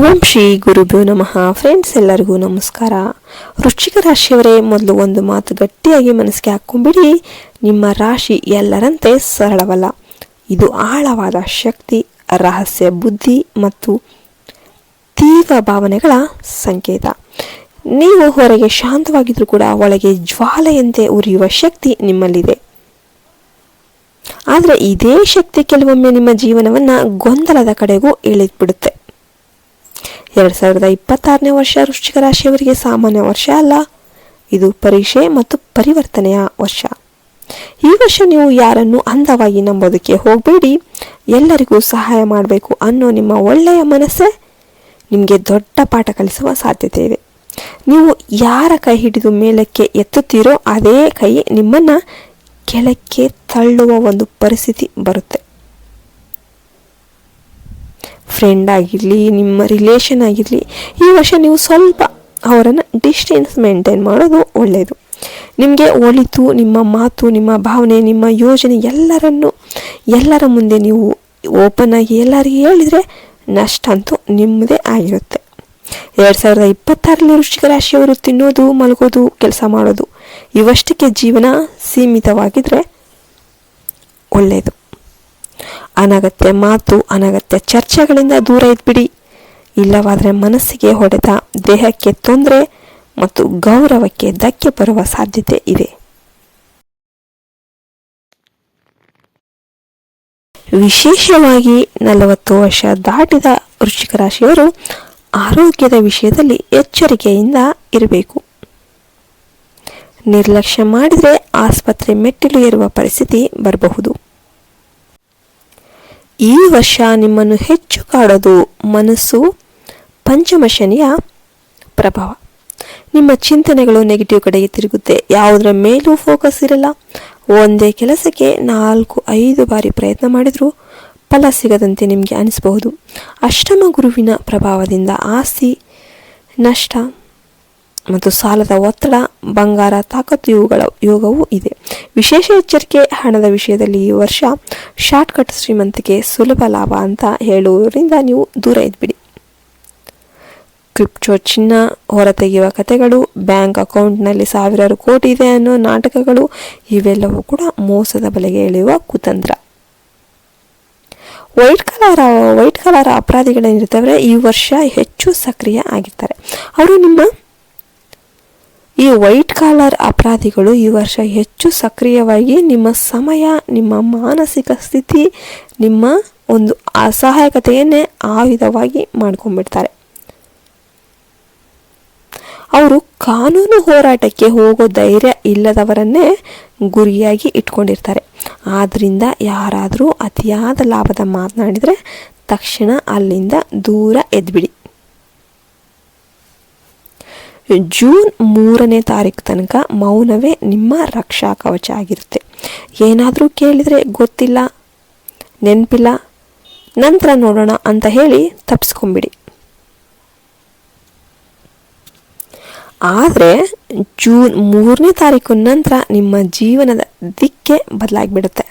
ಓಂ ಶ್ರೀ ಗುರುಭ್ಯೋ ನಮಃ. ಫ್ರೆಂಡ್ಸ್ ಎಲ್ಲರಿಗೂ ನಮಸ್ಕಾರ. ವೃಶ್ಚಿಕ ರಾಶಿಯವರೇ, ಮೊದಲು ಒಂದು ಮಾತು ಗಟ್ಟಿಯಾಗಿ ಮನಸ್ಸಿಗೆ ಹಾಕ್ಕೊಂಬಿಡಿ. ನಿಮ್ಮ ರಾಶಿ ಎಲ್ಲರಂತೆ ಸರಳವಲ್ಲ. ಇದು ಆಳವಾದ ಶಕ್ತಿ, ರಹಸ್ಯ ಬುದ್ಧಿ ಮತ್ತು ತೀವ್ರ ಭಾವನೆಗಳ ಸಂಕೇತ. ನೀವು ಹೊರಗೆ ಶಾಂತವಾಗಿದ್ದರೂ ಕೂಡ ಒಳಗೆ ಜ್ವಾಲೆಯಂತೆ ಉರಿಯುವ ಶಕ್ತಿ ನಿಮ್ಮಲ್ಲಿದೆ. ಆದರೆ ಇದೇ ಶಕ್ತಿ ಕೆಲವೊಮ್ಮೆ ನಿಮ್ಮ ಜೀವನವನ್ನು ಗೊಂದಲದ ಕಡೆಗೂ ಎಳೆದ್ಬಿಡುತ್ತೆ. ಎರಡು ಸಾವಿರದ ಇಪ್ಪತ್ತಾರನೇ ವರ್ಷ ವೃಶ್ಚಿಕ ರಾಶಿಯವರಿಗೆ ಸಾಮಾನ್ಯ ವರ್ಷ ಅಲ್ಲ. ಇದು ಪರೀಕ್ಷೆ ಮತ್ತು ಪರಿವರ್ತನೆಯ ವರ್ಷ. ಈ ವರ್ಷ ನೀವು ಯಾರನ್ನು ಅಂದವಾಗಿ ನಂಬೋದಕ್ಕೆ ಹೋಗಬೇಡಿ. ಎಲ್ಲರಿಗೂ ಸಹಾಯ ಮಾಡಬೇಕು ಅನ್ನೋ ನಿಮ್ಮ ಒಳ್ಳೆಯ ಮನಸ್ಸೇ ನಿಮಗೆ ದೊಡ್ಡ ಪಾಠ ಕಲಿಸುವ ಸಾಧ್ಯತೆ ಇದೆ ನೀವು ಯಾರ ಕೈ ಹಿಡಿದು ಮೇಲಕ್ಕೆ ಎತ್ತುತ್ತೀರೋ ಅದೇ ಕೈ ನಿಮ್ಮನ್ನು ಕೆಳಕ್ಕೆ ತಳ್ಳುವ ಒಂದು ಪರಿಸ್ಥಿತಿ ಬರುತ್ತೆ. ಫ್ರೆಂಡ್ ಆಗಿರಲಿ, ನಿಮ್ಮ ರಿಲೇಷನ್ ಆಗಿರಲಿ, ಈ ವರ್ಷ ನೀವು ಸ್ವಲ್ಪ ಅವರನ್ನು ಡಿಸ್ಟೆನ್ಸ್ ಮೇಂಟೈನ್ ಮಾಡೋದು ಒಳ್ಳೆಯದು ನಿಮಗೆ ಒಳಿತು, ನಿಮ್ಮ ಮಾತು, ನಿಮ್ಮ ಭಾವನೆ, ನಿಮ್ಮ ಯೋಜನೆ ಎಲ್ಲರನ್ನು, ಎಲ್ಲರ ಮುಂದೆ ನೀವು ಓಪನ್ ಆಗಿ ಎಲ್ಲರಿಗೆ ಹೇಳಿದರೆ ನಷ್ಟ ಅಂತೂ ನಿಮ್ಮದೇ ಆಗಿರುತ್ತೆ. ಎರಡು ಸಾವಿರದ ಇಪ್ಪತ್ತಾರರಲ್ಲಿ ವೃಶ್ಚಿಕ ರಾಶಿಯವರು ತಿನ್ನೋದು, ಮಲಗೋದು, ಕೆಲಸ ಮಾಡೋದು, ಇವಷ್ಟಕ್ಕೆ ಜೀವನ ಸೀಮಿತವಾಗಿದ್ದರೆ ಒಳ್ಳೆಯದು ಅನಗತ್ಯ ಮಾತು, ಅನಗತ್ಯ ಚರ್ಚೆಗಳಿಂದ ದೂರ ಇದ್ಬಿಡಿ. ಇಲ್ಲವಾದರೆ ಮನಸ್ಸಿಗೆ ಹೊಡೆತ ದೇಹಕ್ಕೆ ತೊಂದರೆ ಮತ್ತು ಗೌರವಕ್ಕೆ ಧಕ್ಕೆ ಬರುವ ಸಾಧ್ಯತೆ ಇದೆ. ವಿಶೇಷವಾಗಿ ನಲವತ್ತು ವರ್ಷ ದಾಟಿದ ವೃಶ್ಚಿಕ ರಾಶಿಯವರು ಆರೋಗ್ಯದ ವಿಷಯದಲ್ಲಿ ಎಚ್ಚರಿಕೆಯಿಂದ ಇರಬೇಕು. ನಿರ್ಲಕ್ಷ್ಯ ಮಾಡಿದರೆ ಆಸ್ಪತ್ರೆ ಮೆಟ್ಟಿಲು ಏರುವ ಪರಿಸ್ಥಿತಿ ಬರಬಹುದು. ಈ ವರ್ಷ ನಿಮ್ಮನ್ನು ಹೆಚ್ಚು ಕಾಡೋದು ಮನಸ್ಸು ಪಂಚಮ ಶನಿಯ ಪ್ರಭಾವ. ನಿಮ್ಮ ಚಿಂತನೆಗಳು ನೆಗೆಟಿವ್ ಕಡೆಗೆ ತಿರುಗುತ್ತೆ. ಯಾವುದರ ಮೇಲೂ ಫೋಕಸ್ ಇರಲ್ಲ. ಒಂದೇ ಕೆಲಸಕ್ಕೆ ನಾಲ್ಕು, ಐದು ಬಾರಿ ಪ್ರಯತ್ನ ಮಾಡಿದರೂ ಫಲ ಸಿಗದಂತೆ ನಿಮಗೆ ಅನಿಸಬಹುದು. ಅಷ್ಟಮ ಗುರುವಿನ ಪ್ರಭಾವದಿಂದ ಆಸ್ತಿ, ನಷ್ಟ ಮತ್ತು ಸಾಲದ ಒತ್ತಡ, ಬಂಗಾರ ತಾಕತ್ತು ಇವುಗಳ ಯೋಗವೂ ಇದೆ. ವಿಶೇಷ ಎಚ್ಚರಿಕೆ ಹಣದ ವಿಷಯದಲ್ಲಿ ಈ ವರ್ಷ ಶಾರ್ಟ್ಕಟ್ ಶ್ರೀಮಂತಿಕೆ ಸುಲಭ ಲಾಭ ಅಂತ ಹೇಳುವುದರಿಂದ ನೀವು ದೂರ ಇದ್ಬಿಡಿ. ಕ್ರಿಪ್ಟೋ ಚಿನ್ನ ಹೊರತೆಗೆಯುವ ಕಥೆಗಳು ಬ್ಯಾಂಕ್ ಅಕೌಂಟ್ನಲ್ಲಿ ಸಾವಿರಾರು ಕೋಟಿ ಇದೆ ಅನ್ನೋ ನಾಟಕಗಳು, ಇವೆಲ್ಲವೂ ಕೂಡ ಮೋಸದ ಬಲೆಗೆ ಎಳೆಯುವ ಕುತಂತ್ರ. ವೈಟ್ ಕಲರ್ ವೈಟ್ ಕಲರ್ ಅಪರಾಧಿಗಳೇನಿರ್ತವೆ ಈ ವರ್ಷ ಹೆಚ್ಚು ಸಕ್ರಿಯ ಆಗಿರ್ತಾರೆ. ಅವರು ನಿಮ್ಮ ಈ ವೈಟ್ ಕಾಲರ್ ಅಪರಾಧಿಗಳು ಈ ವರ್ಷ ಹೆಚ್ಚು ಸಕ್ರಿಯವಾಗಿ ನಿಮ್ಮ ಸಮಯ, ನಿಮ್ಮ ಮಾನಸಿಕ ಸ್ಥಿತಿ, ನಿಮ್ಮ ಒಂದು ಅಸಹಾಯಕತೆಯನ್ನೇ ಆಯುಧವಾಗಿ ಮಾಡ್ಕೊಂಡ್ಬಿಡ್ತಾರೆ. ಅವರು ಕಾನೂನು ಹೋರಾಟಕ್ಕೆ ಹೋಗೋ ಧೈರ್ಯ ಇಲ್ಲದವರನ್ನೇ ಗುರಿಯಾಗಿ ಇಟ್ಕೊಂಡಿರ್ತಾರೆ. ಆದ್ದರಿಂದ ಯಾರಾದರೂ ಅತಿಯಾದ ಲಾಭದ ಮಾತನಾಡಿದರೆ ತಕ್ಷಣ ಅಲ್ಲಿಂದ ದೂರ ಎದ್ಬಿಡಿ. ಜೂನ್ ಮೂರನೇ ತಾರೀಕು ತನಕ ಮೌನವೇ ನಿಮ್ಮ ರಕ್ಷಾ ಕವಚ ಆಗಿರುತ್ತೆ. ಏನಾದರೂ ಕೇಳಿದರೆ ಗೊತ್ತಿಲ್ಲ, ನೆನಪಿಲ್ಲ, ನಂತರ ನೋಡೋಣ ಅಂತ ಹೇಳಿ ತಪ್ಪಿಸ್ಕೊಂಬಿಡಿ ಆದರೆ ಜೂನ್ ಮೂರನೇ ತಾರೀಕು ನಂತರ ನಿಮ್ಮ ಜೀವನದ ದಿಕ್ಕೆ ಬದಲಾಗಿಬಿಡುತ್ತೆ.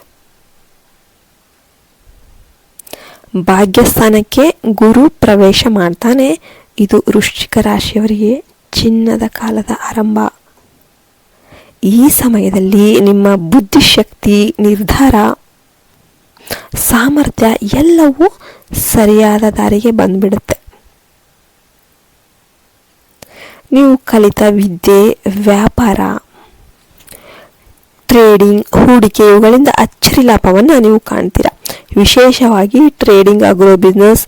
ಭಾಗ್ಯಸ್ಥಾನಕ್ಕೆ ಗುರು ಪ್ರವೇಶ ಮಾಡ್ತಾನೆ ಇದು ವೃಶ್ಚಿಕ ರಾಶಿಯವರಿಗೆ. ಚಿನ್ನದ ಕಾಲದ ಆರಂಭ. ಈ ಸಮಯದಲ್ಲಿ ನಿಮ್ಮ ಬುದ್ಧಿಶಕ್ತಿ ನಿರ್ಧಾರ, ಸಾಮರ್ಥ್ಯ ಎಲ್ಲವೂ ಸರಿಯಾದ ದಾರಿಗೆ ಬಂದ್ಬಿಡುತ್ತೆ. ನೀವು ಕಲಿತ ವಿದ್ಯೆ, ವ್ಯಾಪಾರ ಟ್ರೇಡಿಂಗ್ ಹೂಡಿಕೆ ಇವುಗಳಿಂದ ಅಚ್ಚರಿ ಲಾಭವನ್ನು ನೀವು ಕಾಣ್ತೀರಾ? ವಿಶೇಷವಾಗಿ trading agro business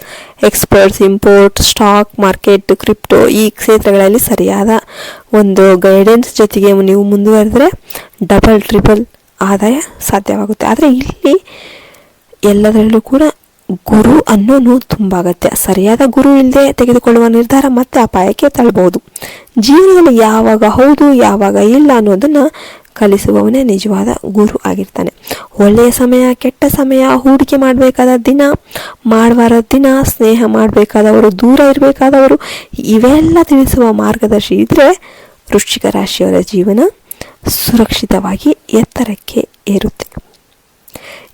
experts import stock market crypto ಈ ಕ್ಷೇತ್ರಗಳಲ್ಲಿ ಸರಿಯಾದ ಒಂದು ಗೈಡೆನ್ಸ್ ಜೊತೆಗೆ ನೀವು ಮುಂದುವರೆದ್ರೆ ಡಬಲ್ ಟ್ರಿಬಲ್ ಆದಾಯ ಸಾಧ್ಯವಾಗುತ್ತೆ. ಆದರೆ ಇಲ್ಲಿ ಎಲ್ಲದರಲ್ಲೂ ಕೂಡ ಗುರು ಅನ್ನೋನು ತುಂಬ ಅಗತ್ಯ. ಸರಿಯಾದ ಗುರು ಇಲ್ಲದೆ ತೆಗೆದುಕೊಳ್ಳುವ ನಿರ್ಧಾರ ಮತ್ತೆ ಅಪಾಯಕ್ಕೆ ತಳ್ಳಬಹುದು ಜೀವನದಲ್ಲಿ ಯಾವಾಗ ಹೌದು, ಯಾವಾಗ ಇಲ್ಲ ಅನ್ನೋದನ್ನು ಕಲಿಸುವವನೇ ನಿಜವಾದ ಗುರು ಆಗಿರ್ತಾನೆ. ಒಳ್ಳೆಯ ಸಮಯ, ಕೆಟ್ಟ ಸಮಯ, ಹೂಡಿಕೆ ಮಾಡಬೇಕಾದ ದಿನ ಮಾಡಬಾರ ದಿನ, ಸ್ನೇಹ ಮಾಡಬೇಕಾದವರು, ದೂರ ಇರಬೇಕಾದವರು, ಇವೆಲ್ಲ ತಿಳಿಸುವ ಮಾರ್ಗದರ್ಶಿ ಇದ್ದರೆ ವೃಶ್ಚಿಕ ರಾಶಿಯವರ ಜೀವನ ಸುರಕ್ಷಿತವಾಗಿ ಎತ್ತರಕ್ಕೆ ಏರುತ್ತೆ.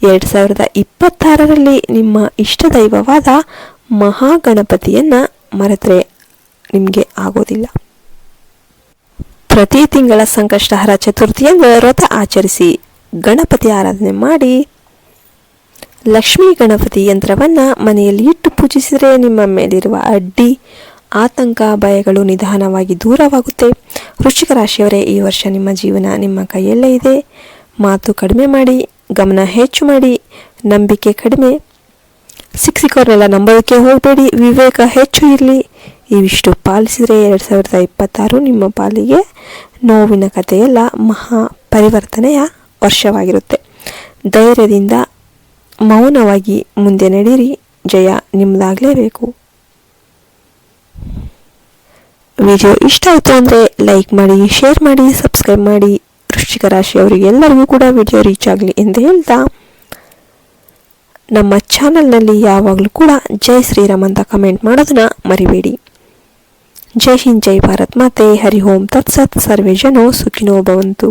ಎರಡು ಸಾವಿರದ ಇಪ್ಪತ್ತಾರರಲ್ಲಿ ನಿಮ್ಮ ಇಷ್ಟ ದೈವವಾದ ಮಹಾಗಣಪತಿಯನ್ನು ಮರೆತರೆ ನಿಮಗೆ ಆಗೋದಿಲ್ಲ. ಪ್ರತಿ ತಿಂಗಳ ಸಂಕಷ್ಟಹರ ಚತುರ್ಥಿಯಂದು ವ್ರತ ಆಚರಿಸಿ ಗಣಪತಿ ಆರಾಧನೆ ಮಾಡಿ ಲಕ್ಷ್ಮೀ ಗಣಪತಿ ಯಂತ್ರವನ್ನು ಮನೆಯಲ್ಲಿ ಇಟ್ಟು ಪೂಜಿಸಿದರೆ ನಿಮ್ಮ ಮೇಲಿರುವ ಅಡ್ಡಿ, ಆತಂಕ, ಭಯಗಳು ನಿಧಾನವಾಗಿ ದೂರವಾಗುತ್ತೆ. ವೃಶ್ಚಿಕ ರಾಶಿಯವರೇ, ಈ ವರ್ಷ ನಿಮ್ಮ ಜೀವನ ನಿಮ್ಮ ಕೈಯಲ್ಲೇ ಇದೆ. ಮಾತು ಕಡಿಮೆ ಮಾಡಿ, ಗಮನ ಹೆಚ್ಚು ಮಾಡಿ, ನಂಬಿಕೆ ಕಡಿಮೆ. ಸಿಕ್ ಸಿಕ್ಕವ್ರನ್ನೆಲ್ಲ ನಂಬೋದಕ್ಕೆ ಹೋಗಬೇಡಿ, ವಿವೇಕ ಹೆಚ್ಚು ಇರಲಿ. ಇವಿಷ್ಟು ಪಾಲಿಸಿದರೆ ಎರಡು ಸಾವಿರದ ಇಪ್ಪತ್ತಾರು ನಿಮ್ಮ ಪಾಲಿಗೆ ನೋವಿನ ಕಥೆಯೆಲ್ಲ ಮಹಾ ಪರಿವರ್ತನೆಯ ವರ್ಷವಾಗಿರುತ್ತೆ. ಧೈರ್ಯದಿಂದ ಮೌನವಾಗಿ ಮುಂದೆ ನಡೀರಿ ಜಯ ನಿಮ್ಮದಾಗಲೇಬೇಕು ವಿಡಿಯೋ ಇಷ್ಟ ಆಯಿತು ಅಂದರೆ ಲೈಕ್ ಮಾಡಿ, ಶೇರ್ ಮಾಡಿ, ಸಬ್ಸ್ಕ್ರೈಬ್ ಮಾಡಿ. ವೃಶ್ಚಿಕ ರಾಶಿಯವರಿಗೆಲ್ಲರಿಗೂ ಕೂಡ ವಿಡಿಯೋ ರೀಚ್ ಆಗಲಿ ಎಂದು ಹೇಳ್ತಾ ನಮ್ಮ ಚಾನಲ್ನಲ್ಲಿ ಯಾವಾಗಲೂ ಕೂಡ ಜೈ ಶ್ರೀರಾಮ್ ಅಂತ ಕಮೆಂಟ್ ಮಾಡೋದನ್ನ ಮರಿಬೇಡಿ. ಜೈ ಹಿಂದ್ ಜೈ ಭಾರತ್ ಮಾತೆ ಹರಿ ಓಂ ತತ್ಸತ್ ಸರ್ವೇ ಜನೋ ಸುಖಿನೋ ಭವಂತು